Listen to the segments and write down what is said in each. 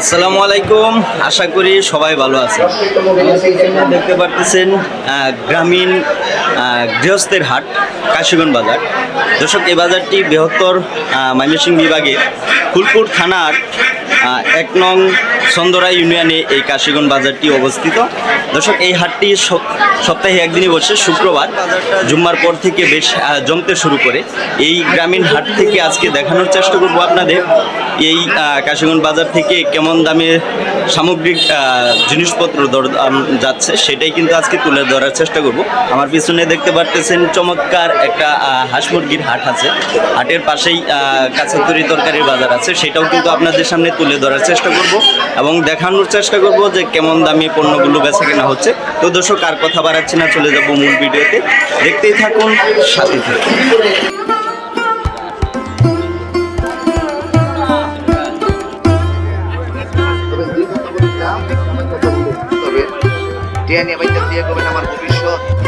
আসসালামু আলাইকুম। আশা করি সবাই ভালো আছেন। দেখতে পারতেছেন গ্রামীণ গৃহস্থের হাট, কাশীগঞ্জ বাজার। দর্শক, এই বাজারটি বৃহত্তর ময়মনসিংহ বিভাগের ফুলপুর থানার এক নং চন্দরা ইউনিয়নে এই কাশীগঞ্জ বাজারটি অবস্থিত। দর্শক, এই হাটটি সপ্তাহে একদিনই বসে, শুক্রবার। জুম্মার পর থেকে বেশ জমতে শুরু করে। এই গ্রামীণ হাট থেকে আজকে দেখানোর চেষ্টা করব আপনাদের। এই কাশীগঞ্জ বাজার থেকে কেমন দামে সামগ্রিক জিনিসপত্র দর যাচ্ছে, সেটাই কিন্তু আজকে তুলে ধরার চেষ্টা করব। আমার পিছনে দেখতে পারতেছেন চমৎকার একটা হাঁস মুরগির হাট আছে। হাটের পাশেই কাঁচা তরি তরকারির বাজার আছে, সেটাও কিন্তু আপনাদের সামনে তুলে ধরার চেষ্টা করব এবং দেখানোর চেষ্টা করব যে কেমন দামি পণ্যগুলো বেচা কেনা হচ্ছে। তো দর্শক, আর কথা বাড়াচ্ছি না, চলে যাব মূল ভিডিওতে। দেখতেই থাকুন সাথে থাকুন। আমার ভবিষ্যৎ।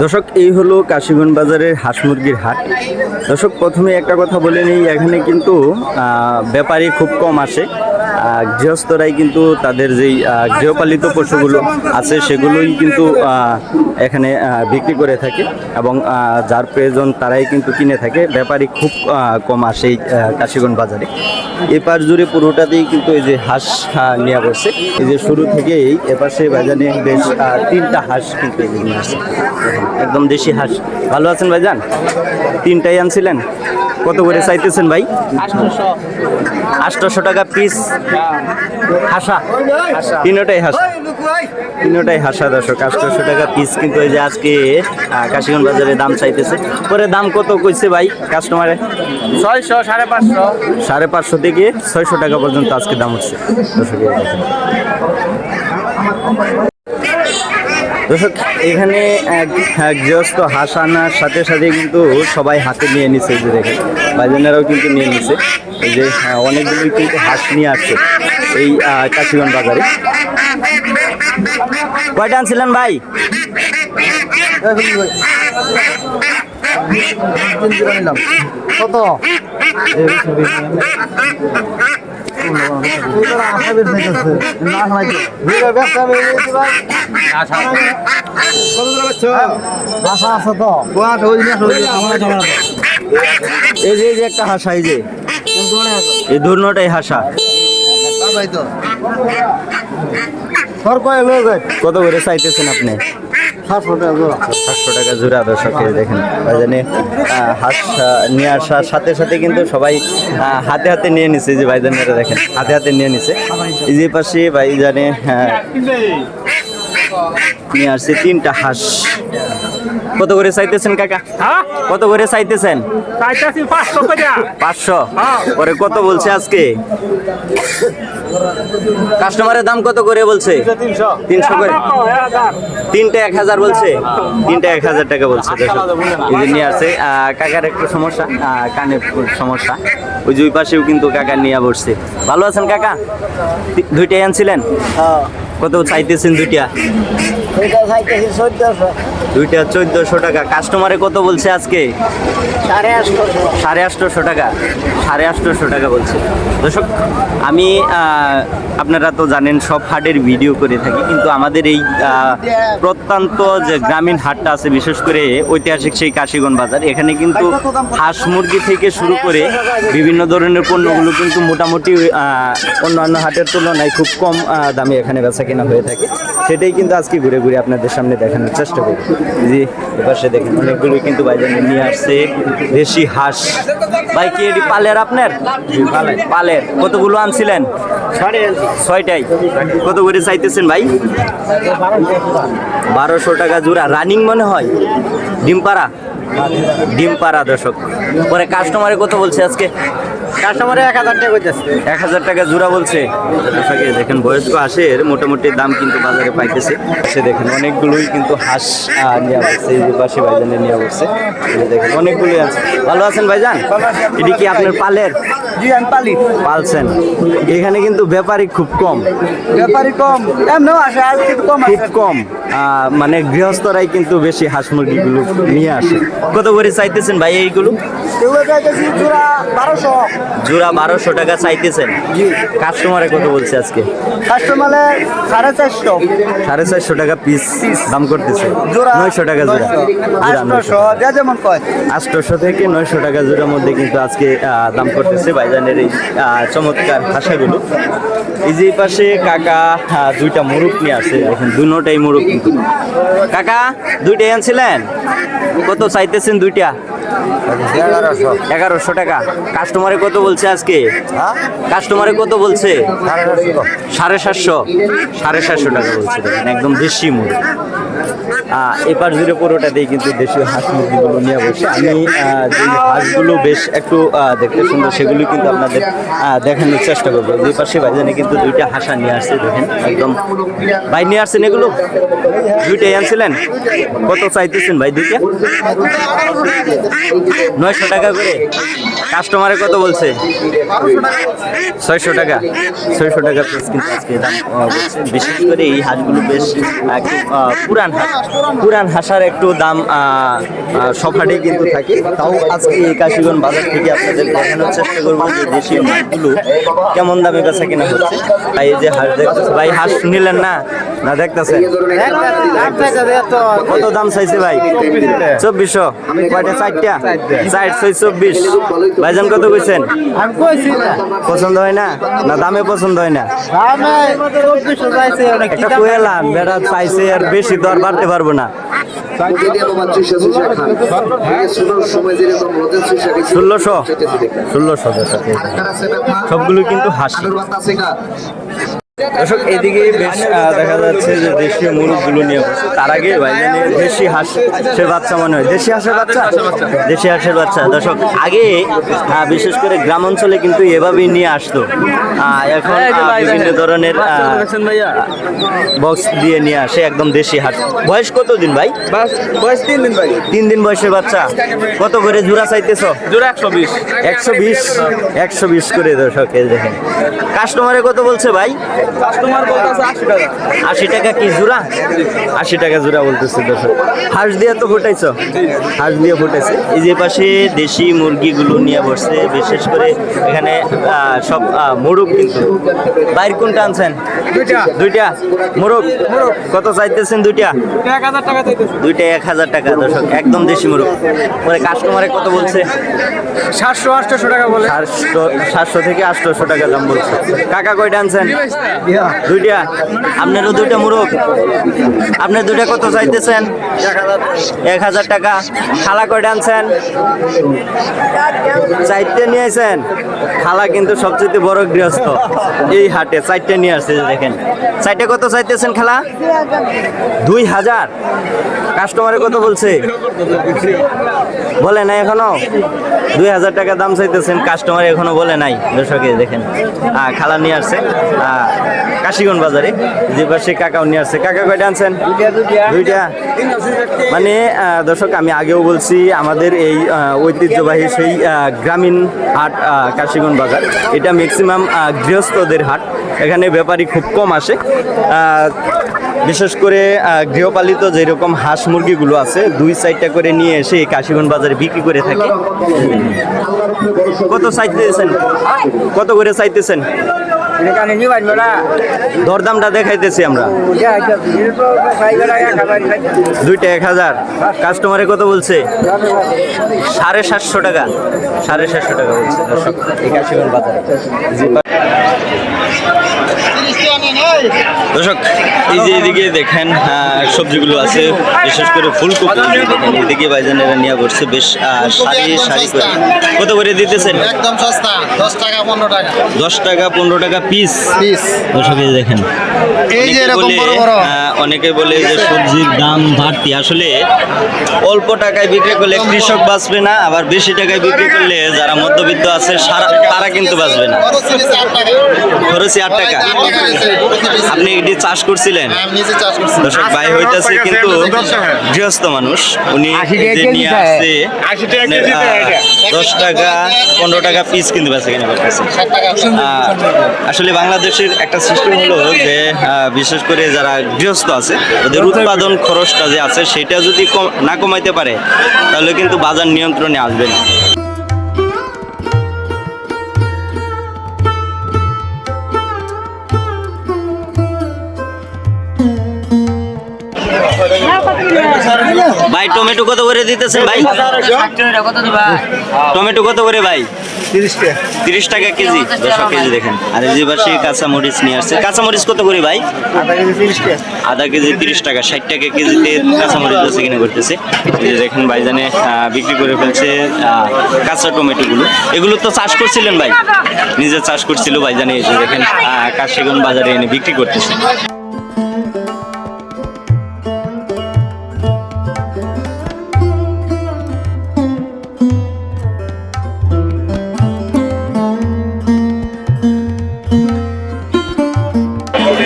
দর্শক, এই হলো কাশিগঞ্জ বাজারের হাঁস মুরগির হাট। দর্শক, প্রথমে একটা কথা বলে নিই, এখানে কিন্তু ব্যাপারী খুব কম আসে। গৃহস্থরাই কিন্তু তাদের যেই গৃহপালিত পশুগুলো আছে সেগুলোই কিন্তু এখানে বিক্রি করে থাকে এবং যার প্রয়োজন তারাই কিন্তু কিনে থাকে। ব্যাপারী খুব কম আসে এই কাশীগঞ্জ বাজারে। এপার জুড়ে পুরোটাতেই কিন্তু এই যে হাঁস নেওয়া বসছে এই যে শুরু থেকেই এপাশে বাজারে বেশ তিনটা হাঁস কিন্তু একদম দেশি হাঁস। ভালো আছেন ভাইজান? তিনটাই আনছিলেন? কত করে চাইতেছেন ভাই? আটশোশো টাকা পিস হাসা। তিনোটাই হাসা। তিনোটাই হাসা দর্শক আটশোশো টাকা পিস কিন্তু এই যে আজকে কাশীগঞ্জ বাজারে দাম চাইতেছে। পরে দাম কত কইছে ভাই কাস্টমারে ছয়শো সাড়ে পাঁচশো। সাড়ে পাঁচশো থেকে ছয়শো টাকা পর্যন্ত আজকে দাম উঠছে দর্শক দর্শক এখানে এক গৃহস্থ হাঁস আনার সাথে সাথে কিন্তু সবাই হাতে নিয়ে নিছে যে দেখেন ভাইজানেরাও কিন্তু নিয়ে নিছে। এই যে আহ, অনেকগুলোই কিন্তু হাঁস নিয়ে আসছে এই কাশিগঞ্জ বাজারে। কয়টা আনছিলেন ভাই? কত? এই যে এই যে একটা হাসা এই যে। এই ধর্ণটাই হাসা। কত করে চাইতেছেন আপনি? সাতশো টাকা জোড়া দর্শকের দেখেন আহ, হাঁস নিয়ে আসার সাথে সাথে কিন্তু সবাই হাতে হাতে নিয়ে নিছে যে ভাইজানেরা দেখেন হাতে হাতে নিয়ে নিছে। এই পাশে ভাইজানে নিয়ে আসছে তিনটা হাঁস। কত করে চাইতেছেন কাকা? হ্যাঁ? কত করে চাইতেছেন? পাঁচশো হ্যাঁ। পরে কত বলছে আজকে? কাস্টমারের দাম কত করে বলছে? তিনশো। তিনশো করে? তিনটা এক হাজার বলছে। তিনটা এক হাজার টাকা বলছে দেখো। যে নিয়ে আহ, কাকার একটু সমস্যা কানে সমস্যা। ওই যে ওই পাশেও কিন্তু কাকা নিয়ে বসছে। ভালো আছেন কাকা? দুইটাই আনছিলেন? কত চাইতেছেন দুইটা? দুইটা চোদ্দশো। টাকা। কাস্টমারে কত বলছে আজকে? সাড়ে আটশোশো। টাকা। সাড়ে আটশোশো টাকা বলছে। দর্শক আমি আপনারা তো জানেন সব হাটের ভিডিও করে থাকি কিন্তু আমাদের এই প্রত্যন্ত যে গ্রামীণ হাটটা আছে বিশেষ করে ঐতিহাসিক সেই কাশীগঞ্জ বাজার এখানে কিন্তু হাঁস মুরগি থেকে শুরু করে বিভিন্ন ধরনের পণ্যগুলো কিন্তু মোটামুটি আহ, অন্যান্য হাটের তুলনায় খুব কম দামে এখানে বেচা কেনা হয়ে থাকে সেটাই কিন্তু আজকে ঘুরে ঘুরে আপনাদের সামনে দেখানোর চেষ্টা করি। জি এপাশে দেখেন অনেকগুলো কিন্তু বাজারে নিয়ে আসছে দেশি হাঁস। ভাই কি এটি পালের আপনার? পালের। কতগুলো আনছিলেন? ছয়টাই কত করে চাইতেছেন ভাই? বারোশো টাকা। জোড়া। রানিং মনে হয়? ডিমপাড়া ডিমপাড়া দর্শক। পরে কাস্টমারে কত বলছে আজকে। কাস্টমারে এক হাজার টাকা এক হাজার টাকা জোড়া বলছে। দর্শকে দেখেন বয়স্ক হাঁসের মোটামুটি দাম কিন্তু বাজারে পাইতেছে। সে দেখেন অনেকগুলোই কিন্তু হাঁস নিয়ে বসছে এই যে পাশে ভাইজানে নিয়ে বসছে দেখেন অনেকগুলোই আছে। ভালো আছেন ভাইজান? এটি কি আপনার পালের? পালি। পালছেন। এখানে কিন্তু ব্যাপারী খুব কম। ব্যাপারি কম। এমনও আসে আর কিন্তু কম খুব কম। মানে গৃহস্থরাই কিন্তু বেশি হাঁস মুরগিগুলো নিয়ে আসে। কত করে চাইতেছেন ভাই এইগুলো? জোড়া বারোশো। টাকা চাইতেছেন। কাস্টমারে কত বলছে আজকে? কাস্টমারে সাড়ে চারশো। সাড়ে চারশো টাকা পিস দাম করতেছে। নয়শো টাকা জোড়া। কয়। থেকে নয়শো টাকা জোড়ার মধ্যে কিন্তু আজকে দাম করতেছে ভাইজানের এই চমৎকার ভাষাগুলো। এই যে পাশে কাকা দুইটা মুরুখ নিয়ে আসে দেখেন দুটাই মুরুখ কিন্তু। কাকা দুইটাই আনছিলেন? কত চাইতেছেন দুইটা? এগারোশো। টাকা। কাস্টমারে কত বলছে আজকে? হ্যাঁ? কাস্টমারে কত বলছে? সাড়ে সাতশো। সাড়ে সাতশো। টাকা বলছে একদম বেশি মুরগি। এপার জুড়ে পুরোটাতেই কিন্তু দেশীয় হাঁস মুরগিগুলো নিয়ে বসে। আমি যে হাঁসগুলো বেশ একটু দেখতে সুন্দর, সেগুলি কিন্তু আপনাদের দেখানোর চেষ্টা করব। যে পাশে ভাইজানে কিন্তু দুইটা হাঁসা নিয়ে আসছে, দেখেন, একদম ভাই নিয়ে আসছেন এগুলো? দুইটাই আনছিলেন? কত চাইতেছেন ভাই দুইটা? নয়শো টাকা করে? কাস্টমারে কত বলছে? ছয়শো টাকা। ছয়শো টাকা বিশেষ করে এই হাঁসগুলো বেশ পুরান। পুরান হাঁসার একটু দাম আহ, আহ, কিন্তু থাকে। তাও আজকে এই কাশিগঞ্জ বাজার থেকে আপনাদের দেখানোর চেষ্টা করব যে দেশীয় মাছগুলো কেমন দামে বেচা কিনা হচ্ছে। ভাই এই যে হাঁস দেখতেছে ভাই হাঁস নিলেন না? না দেখতেছেন? কত দাম চাইছে ভাই? চব্বিশশো। কয়টা? চারটা? চার ছয় চব্বিশ। ভাইজান কত কইছেন? পছন্দ হয় না? না দামে পছন্দ হয় না? একটা বেড়া চাইছে আর বেশি দর বাড়তে পারব না। ষোলোশো ষোলোশো সবগুলো কিন্তু হাসি। দর্শক এদিকে বেশ দেখা যাচ্ছে যে দেশীয় মুরগগুলো নিয়ে তার আগে ভাইজানে দেশি হাঁসের বাচ্চা মনে হয়। দেশি হাঁসের বাচ্চা? দেশি হাঁসের বাচ্চা। দর্শক আগে বিশেষ করে গ্রাম অঞ্চলে কিন্তু এভাবেই নিয়ে আসতো। এখন বিভিন্ন ধরনের বক্স দিয়ে নিয়ে আসে একদম দেশি হাঁস। বয়স কত দিন ভাই বয়স তিন দিন ভাই। তিন দিন বয়সের বাচ্চা। কত করে জোড়া চাইতেছ? জোড়া একশো বিশ। একশো বিশ? একশো বিশ করে দর্শক দেখেন। কাস্টমারে কত বলছে ভাই? কাস্টমার বলতেছে আশি টাকা। আশি টাকা কি জোড়া? আশি টাকা জোড়া বলতেছে দর্শক। হাঁস দিয়ে তো ফুটাইছ? হাঁস দিয়ে ফুটাইছে। এই যে পাশে দেশি মুরগিগুলো নিয়ে বসছে বিশেষ করে এখানে সব মোরগ কিন্তু। বাইর কোনটা আনছেন? দুইটা। দুইটা? মোরগ? মোরগ। কত চাইতেছেন দুইটা? এক হাজার টাকা চাইতেছে। দুইটা এক হাজার টাকা দর্শক। একদম দেশি মোরগ। পরে কাস্টমারে কত বলছে? সাতশো আটশোশো টাকা বলে। সাতশো থেকে আটশোশো টাকা দাম বলছে। কাকা কয়টা আনছেন? দুইটা। আপনারও দুইটা মুরগ। আপনার দুইটা কত চাইতেছেন? এক হাজার টাকা। খালা কয়টা আনছেন? চারটে নিয়ে আসেন খালা কিন্তু সবচেয়ে বড় গৃহস্থ। এই হাটে চারটে নিয়ে আসছে দেখেন। চারটে কত চাইতেছেন খালা? দুই হাজার। কাস্টমারে কত বলছে? বলে নাই এখনও? দুই হাজার টাকা দাম চাইতেছেন, কাস্টমার এখনও বলে নাই। দর্শকে দেখেন। খালা নিয়ে আসছে। কাশিগঞ্জ বাজারে। যে পাশে কাকাও নিয়ে আসছে। কাকা কয়টা আনছেন? দুইটা। মানে দর্শক, আমি আগেও বলছি, আমাদের এই ঐতিহ্যবাহী সেই গ্রামীণ হাট কাশিগঞ্জ বাজার। এটা ম্যাক্সিমাম গৃহস্থদের হাট। এখানে ব্যাপারী খুব কম আসে। বিশেষ করে গৃহপালিত যেরকম হাঁস মুরগিগুলো আছে, দুই সাইডটা করে নিয়ে এসে কাশিগঞ্জ বাজারে বিক্রি করে থাকে। কত চাইতেছেন কত করে চাইতেছেন দরদামটা দেখাইতেছি আমরা। দুইটা এক হাজার। কাস্টমারে কত বলছে? সাড়ে সাতশো টাকা। সাড়ে সাতশো টাকা বলছে। দর্শক এই কাশিগঞ্জ বাজারে। জি, দর্শক এই যে এদিকে দেখেন সবজিগুলো আছে বিশেষ করে ফুলকপি এদিকে ভাইজানেরা নিয়ে করছে বেশ সারি সারি করে। কত করে দিতেছেন? একদম সস্তা দশ টাকা পনেরো টাকা। দশ টাকা পনেরো টাকা পিস পিস দর্শক এই দেখেন এই যে অনেকে এরকম বলে, বড় বড়। অনেকে বলে যে সবজির দাম বাড়তি। আসলে অল্প টাকায় বিক্রি করলে কৃষক বাঁচবে না আবার বেশি টাকায় বিক্রি করলে যারা মধ্যবিত্ত আছে সারা- তারা কিন্তু বাঁচবে না। সিরিজ আট টাকা। আপনি এটি চাষ করছিলেন? আমি নিজে চাষ করছি। দর্শক ভাই হইতাছে কিন্তু গৃহস্থ মানুষ। উনি নিয়ে আসছে দশ টাকা পনেরো টাকা পিস কিন্তু বেচা কিনা করতেছে। আসলে বাংলাদেশের একটা সিস্টেম হলো যে বিশেষ করে যারা গৃহস্থ আছে ওদের উৎপাদন খরচটা যে আছে সেটা যদি কম- না কমাইতে পারে তাহলে কিন্তু বাজার নিয়ন্ত্রণে আসবে না। টমেটো কত করে দিতেছেন ভাই? টমেটো কত করে ভাই? তিরিশ টাকা। কেজি দশটা কেজি। দেখেন আর এই যে পাশে কাঁচা মরিচ নিয়ে আসছে। কাঁচা মরিচ কত করে ভাই? আধা কেজি তিরিশ টাকা। ষাট টাকা কেজিতে কাঁচা মরিচ আছে কিনে করতেছে। এই যে দেখেন ভাইজানে বিক্রি করে ফেলছে কাঁচা টমেটোগুলো। এগুলো তো চাষ করছিলেন ভাই? নিজে চাষ করছিল ভাইজানে এই যে দেখেন কাশিগঞ্জ বাজারে এনে বিক্রি করতেছে।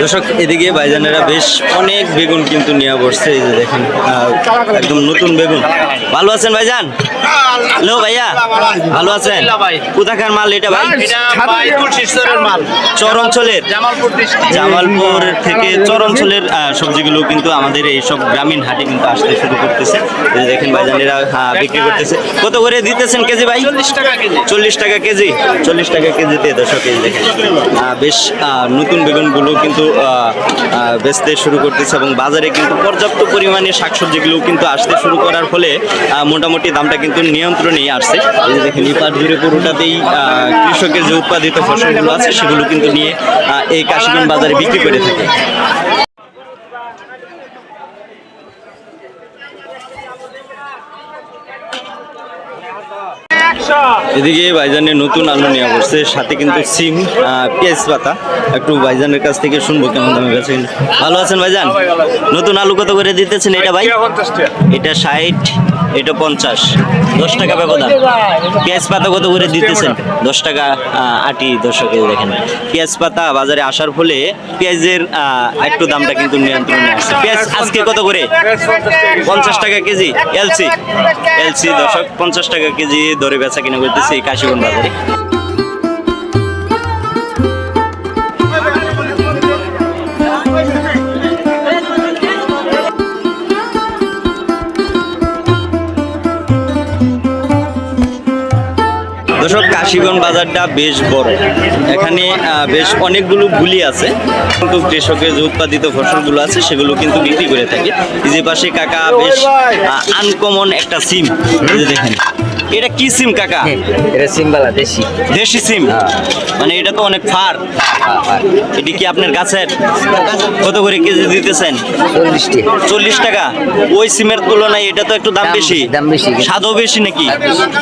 দর্শক এদিকে ভাইজানেরা বেশ অনেক বেগুন কিন্তু নিয়ে বসছে। এই যে দেখেন একদম নতুন বেগুন। ভালো আছেন ভাইজান? হ্যালো ভাইয়া ভালো আছেন? কোথাকার মাল এটা ভাই? চর অঞ্চলের জামালপুর থেকে চর অঞ্চলের আহ, সবজিগুলো কিন্তু আমাদের এই সব গ্রামীণ হাটে কিন্তু আসতে শুরু করতেছে। এই যে দেখেন ভাইজানেরা বিক্রি করতেছে। কত করে দিতেছেন কেজি ভাই? চল্লিশ টাকা কেজি। চল্লিশ টাকা কেজিতে দর্শক এই যে দেখেন বেশ নতুন বেগুনগুলো কিন্তু বেচতে শুরু করতেছে এবং বাজারে কিন্তু পর্যাপ্ত পরিমাণে শাকসবজিগুলো কিন্তু আসতে শুরু করার ফলে মোটামুটি দামটা কিন্তু নিয়ন্ত্রণেই আসছে। এই দেখেন ইপার জুড়ে পুরোটাতেই কৃষকের যে উৎপাদিত ফসলগুলো আছে, সেগুলো কিন্তু নিয়ে এই কাশিগঞ্জ বাজারে বিক্রি করে থাকে। এদিকে ভাইজানের নতুন আলু নেওয়া করছে সাথে কিন্তু সিম আহ, পেঁয়াজ পাতা। একটু ভাইজানের কাছ থেকে শুনব কেমন দামে কাছে। ভালো আছেন ভাইজান? নতুন আলু কত করে দিতেছেন এটা ভাই? এটা ষাট এটা পঞ্চাশ। দশ টাকা ব্যবধান। পেঁয়াজ পাতা কত করে দিতেছেন? দশ টাকা আটি দর্শকের দেখেন। পেঁয়াজ পাতা বাজারে আসার ফলে পেঁয়াজের আহ, একটু দামটা কিন্তু নিয়ন্ত্রণে আসছে পেঁয়াজ আজকে কত করে? পঞ্চাশ টাকা কেজি এলসি। এলসি দর্শক পঞ্চাশ টাকা কেজি ধরে বেচা কিনা করতেছে কাশিগঞ্জ বাজারে। দর্শক, কাশিগঞ্জ বাজারটা বেশ বড়। এখানে বেশ অনেকগুলো গুলি আছে। কিন্তু কৃষকের যে উৎপাদিত ফসলগুলো আছে, সেগুলো কিন্তু বিক্রি করে থাকে। যে পাশে কাকা বেশ আনকমন একটা সিম। দেখেন। এটা কি সিম কাকা? এটা সিম্বালা দেশি। দেশি সিম? মানে এটা তো অনেক ফার। এটি কি আপনার গাছের? কত করে কেজি দিতেছেন? চল্লিশ টাকা। ওই সিমের তুলনায় এটা তো একটু দাম বেশি। দাম বেশি। স্বাদও বেশি নাকি?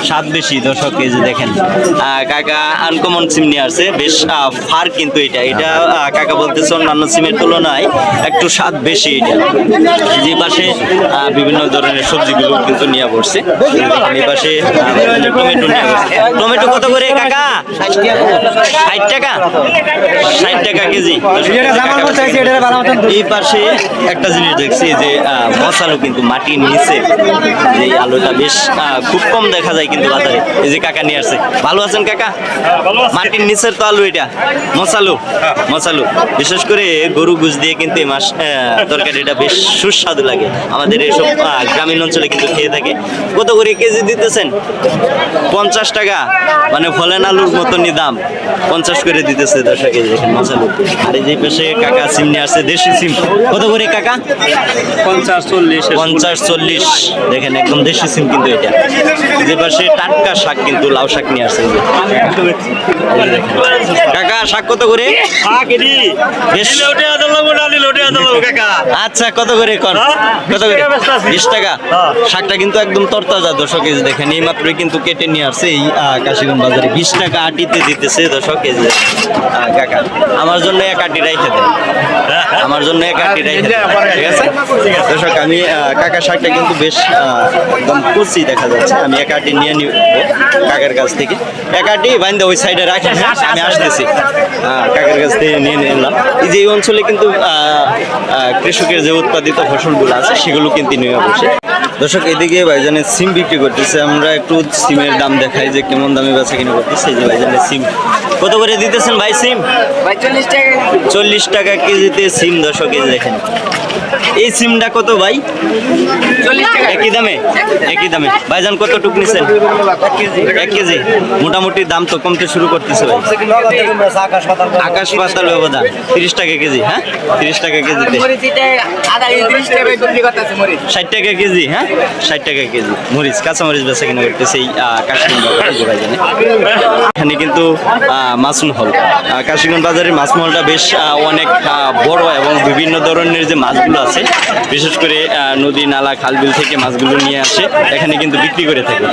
স্বাদ বেশি। দর্শক কেজি দেখেন। কাকা আনকমন সিম নিয়ে আসছে। বেশ ফার কিন্তু এটা। এটা কাকা বলতেছে অন্যান্য সিমের তুলনায় একটু স্বাদ বেশি এটা। যে পাশে বিভিন্ন ধরনের সবজিগুলো কিন্তু নিয়ে বসছে। এই পাশে টমেটো কত করে কাকা? ষাট টাকা। ষাট টাকা কেজি। এই পাশে একটা জিনিস দেখছি যে মশালো কিন্তু মাটির নিচে। যে আলুটা বেশ খুব কম দেখা যায় কিন্তু বাজারে। এই যে কাকা নিয়ে আসছে। ভালো আছেন কাকা? মাটির নিচের তো আলু এটা। মশালু? মশালু। বিশেষ করে গরু গুজ দিয়ে কিন্তু এই আহ, তরকারিটা বেশ সুস্বাদু লাগে। আমাদের এইসব গ্রামীণ অঞ্চলে কিন্তু খেয়ে থাকে। কত করে কেজি দিতেছেন? পঞ্চাশ টাকা? মানে ফলেন আলুর মতনই দাম। পঞ্চাশ করে দিতেছে দর্শক এই দেখেন মশালু আর এই যে পাশে কাকা সিম নিয়ে আসছে দেশি সিম। কত করে কাকা? পঞ্চাশ চল্লিশ। পঞ্চাশ চল্লিশ। দেখেন একদম দেশি সিম কিন্তু এটা। যে পাশে টাটকা শাক কিন্তু লাউ শাক নিয়ে আসছে। এই যে। এই দেখেন। কাকা শাক কত করে আচ্ছা কত করে কর? কত করে? বিশ টাকা? শাকটা কিন্তু একদম তরতাজা এই যে দেখেন এই মাত্রই কিন্তু কেটে নিয়ে আসছে। এই কাশিগঞ্জ বাজারে বিশ টাকা আটিতে দিতেছে দর্শক, এই যে কাকা। আমার জন্য এক আটি রাইখে দেন। আমার জন্য এক আটি রাইখে দেন। ঠিক আছে? দর্শক, আমি কাকা শাকটা কিন্তু বেশ একদম কুচি দেখা যাচ্ছে। আমি এক আটি নিয়ে নিব কাকার কাছ থেকে। এক আটি বাইন্দা ওই সাইডে রাখেন হ্যাঁ? আমি আসতেছি। কাকার কাছ থেকে নিয়ে নিলাম। এই যে এই অঞ্চলে কিন্তু কৃষকের যে উৎপাদিত ফসলগুলো আছে, সেগুলো কিন্তু নিয়ে বসে দর্শক এদিকে ভাইজানের সিম বিক্রি করতেছে। আমরা একটু সিমের দাম দেখাই যে কেমন দামে বেচা কিনে করতেছে। এই যে ভাইজানের সিম। কত করে দিতেছেন ভাই সিম? চল্লিশ টাকা চল্লিশ টাকা কেজিতে সিম দর্শক এই যে দেখেন। এই সিমটা কত ভাই? একই দামে? একই দামে। ভাইজান কত টুক নিছেন? এক কেজি। মোটামুটি দাম তো কমতে শুরু করতেছে ভাই। আকাশ পাতাল ব্যবধান। তিরিশ টাকা কেজি হ্যাঁ? তিরিশ টাকা কেজিতে। কেজি ষাট টাকা কেজি হ্যাঁ? ষাট টাকা কেজি। মরিচ কাঁচা মরিচ বেচা কিনা করতেছে এই কাশিগঞ্জ বাজারে যে এখানে কিন্তু আহ, হল। কাশিগঞ্জ বাজারের মাছ হলটা বেশ অনেক বড় এবং বিভিন্ন ধরনের যে মাছগুলো আছে বিশেষ করে নদী নালা খালবিল থেকে মাছগুলো নিয়ে আসে এখানে কিন্তু বিক্রি করে থাকে।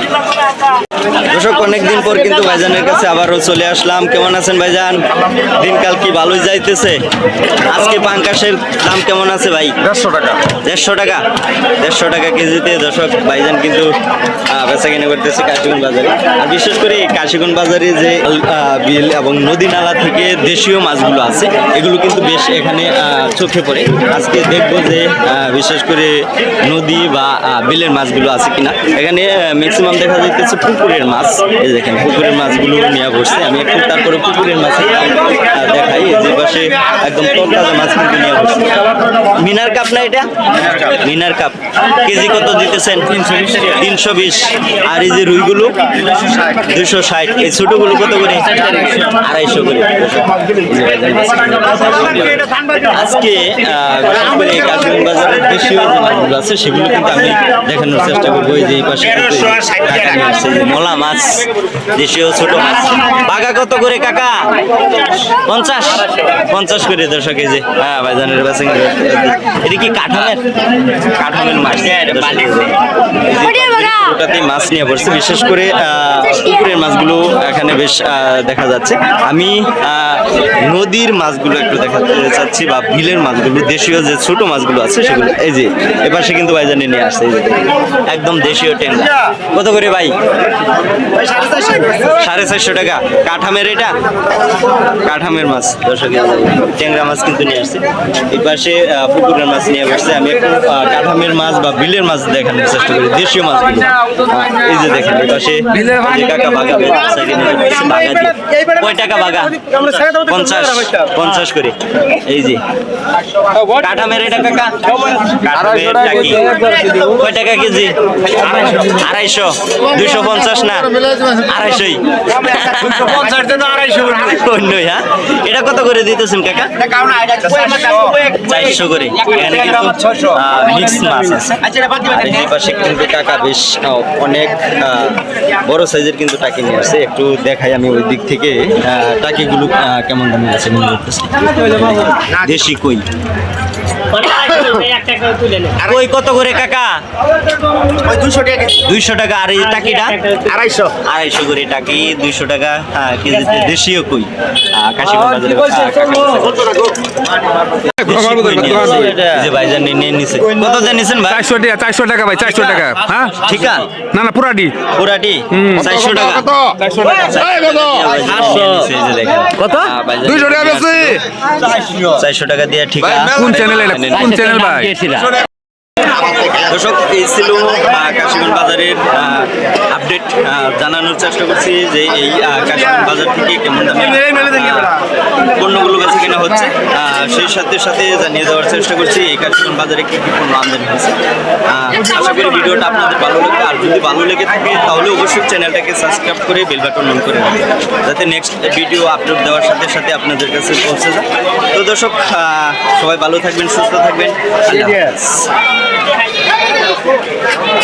দর্শক অনেকদিন পর কিন্তু ভাইজানের কাছে আবারও চলে আসলাম। কেমন আছেন ভাইজান? দিনকাল কি ভালোই যাইতেছে? আজকে পাঙ্কাশের দাম কেমন আছে ভাই? দেড়শো টাকা। দেড়শো টাকা? দেড়শো টাকা কেজিতে দর্শক ভাইজান কিন্তু বেচা কিনে করতেছে কাশিগঞ্জ বাজারে। আর বিশেষ করে কাশিগঞ্জ বাজারে যে বিল এবং নদী নালা থেকে দেশীয় মাছগুলো আছে এগুলো কিন্তু বেশ এখানে আহ, চোখে পড়ে। আজকে দেখব যে বিশেষ করে নদী বা বিলের মাছগুলো আছে কিনা। এখানে ম্যাক্সিমাম দেখা যাইতেছে পুকুরের মাছ, এই দেখেন, পুকুরের মাছগুলো নিয়ে বসছে। আমি একটু তারপরে পুকুরের মাছ দেখাই। যে পাশে একদম তরতাজা মাছ কিন্তু নিয়ে বসছে। মিনার কাপ না এটা? মিনার কাপ। কেজি কত দিতেছেন? তিনশো বিশ। আর এই যে রুইগুলো? দুশো ষাট। এই ছোটগুলো কত করে? আড়াইশো করে। আজকে বাজারের দেশীয় আছে, সেগুলো কিন্তু আমি দেখানোর চেষ্টা করব। এই যে এই পাশে কিন্তু মলা মাছ দেশীয় ছোট মাছ। বাঘা কত করে কাকা? পঞ্চাশ? পঞ্চাশ করে দশ কেজি হ্যাঁ ভাইজানের কাছে এটা কি কাঠামের কাঠামের মাছ ওটাতে মাছ নিয়ে পড়ছে বিশেষ করে পুকুরের মাছগুলো এখানে বেশ দেখা যাচ্ছে। আমি নদীর মাছগুলো একটু দেখাতে চাচ্ছি বা বিলের মাছগুলো, দেশীয় যে ছোট মাছগুলো আছে সেগুলো। এই যে, এপাশে কিন্তু ভাইজানি নিয়ে আসছে একদম দেশীয় টেঙ্গা কত করে ভাই? সাড়ে চারশো টাকা। কাঠামের এটা? কাঠামের মাছ, দর্শক ট্যাংরা মাছ কিন্তু নিয়ে আসছে। এই পাশে পুকুরের মাছ নিয়ে বসছে। আমি একটু কাঠামের মাছ বা বিলের মাছ দেখানোর চেষ্টা করি, দেশীয় মাছগুলো। এই যে দেখেন এই পাশে কাকা বাগা কয় টাকা বাগা পঞ্চাশ পঞ্চাশ করে। এই যে। কাঠামের এটা কাকা? কয় টাকা কেজি? আড়াইশো। দুইশো পঞ্চাশ না? আড়াইশোই। অন্যই হ্যাঁ? এটা কত করে দিতেছেন কাকা? চারশো করে। এখানে কিন্তু মিক্স মাছ আছে। পাশে কিন্তু কাকা বেশ অনেক বড় সাইজের কিন্তু টাকি নিয়ে আসছে একটু দেখাই আমি ওই দিক থেকে টাকিগুলো কেমন দামে আছে, মনে করতেছি দেশি কই? কই কত করে কাকা? দুইশো টাকা আর এই টাকিটা? আড়াইশো। আড়াইশো করে টাকি দুইশো টাকা। আহ, কেজিতে দেশীয় কই বাজারে যে ভাইজান নিয়ে নিছে। কত দিয়ে নিছেন ভাই? চারশো টাকা চারশো টাকা ভাই চারশো টাকা। হ্যাঁ? ঠিক? আছে না না পুরাটি টাকা। কত টাকা। বেশি। টাকা দিয়ে ঠিক। আছে কোন চ্যানেল এটা কোন চ্যানেল ভাই? দর্শক এই ছিল কাশীগঞ্জ বাজারের আপডেট জানানোর চেষ্টা করছি যে এই কাশীগঞ্জ বাজার থেকে কেমন দামে পণ্যগুলো বেছে কেনা হচ্ছে। সেই সাথে সাথে জানিয়ে দেওয়ার চেষ্টা করছি এই কাশীগঞ্জ বাজারে কি কি পণ্য আমদানি হয়েছে। আশা করি ভিডিওটা আপনাদের ভালো লাগবে আর যদি ভালো লেগে থাকে তাহলে অবশ্যই চ্যানেলটাকে সাবস্ক্রাইব করে বেল বাটন অন করে রাখবেন যাতে নেক্সট ভিডিও আপলোড দেওয়ার সাথে সাথে আপনাদের কাছে পৌঁছে যায়। তো দর্শক সবাই ভালো থাকবেন সুস্থ থাকবেন। আল্লাহ হাফেজ।